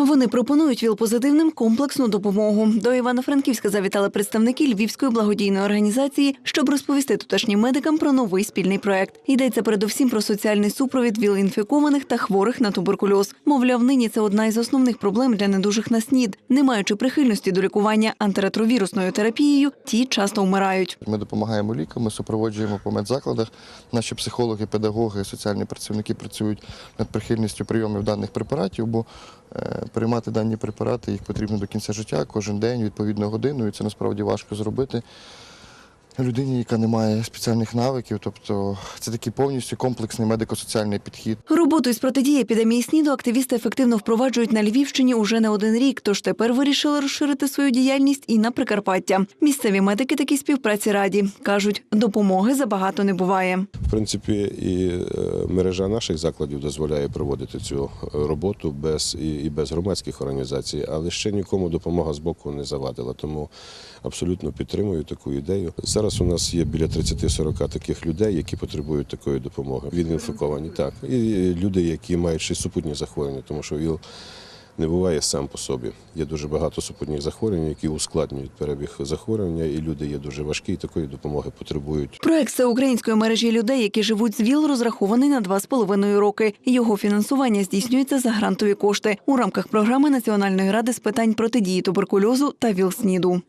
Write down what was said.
Вони пропонують ВІЛ-позитивним комплексну допомогу. До Івано-Франківська завітали представники Львівської благодійної організації, щоб розповісти тутешнім медикам про новий спільний проект. Йдеться передусім про соціальний супровід ВІЛ-інфікованих та хворих на туберкульоз. Мовляв, нині це одна із основних проблем для недужих на СНІД. Не маючи прихильності до лікування антиретровірусною терапією, ті часто вмирають. Ми допомагаємо лікам, ми супроводжуємо по медзакладах. Наші психологи, педагоги, соціальні працівники працюють над прихильністю прийомів даних препаратів, бо приймати дані препарати їх потрібно до кінця життя, кожен день, відповідно годину, і це насправді важко зробити. Людині, яка не має спеціальних навиків, тобто це такий повністю комплексний медико-соціальний підхід. Роботу із протидії епідемії СНІДу активісти ефективно впроваджують на Львівщині уже не один рік, тож тепер вирішили розширити свою діяльність і на Прикарпаття. Місцеві медики такій співпраці раді. Кажуть, допомоги забагато не буває. В принципі, і е, мережа наших закладів дозволяє проводити цю е, роботу без і, і без громадських організацій, але ще нікому допомога з боку не завадила. Тому абсолютно підтримую таку ідею. Зараз у нас є біля 30-40 таких людей, які потребують такої допомоги. Він інфіковані, так і люди, які мають ще супутні захворювання, тому що ВІЛ не буває сам по собі. Є дуже багато супутніх захворювань, які ускладнюють перебіг захворювання, і люди є дуже важкі, і такої допомоги потребують. Проект всеукраїнської мережі людей, які живуть з ВІЛ, розрахований на два з половиною роки. Його фінансування здійснюється за грантові кошти у рамках програми Національної ради з питань протидії туберкульозу та ВІЛ-СНІДу.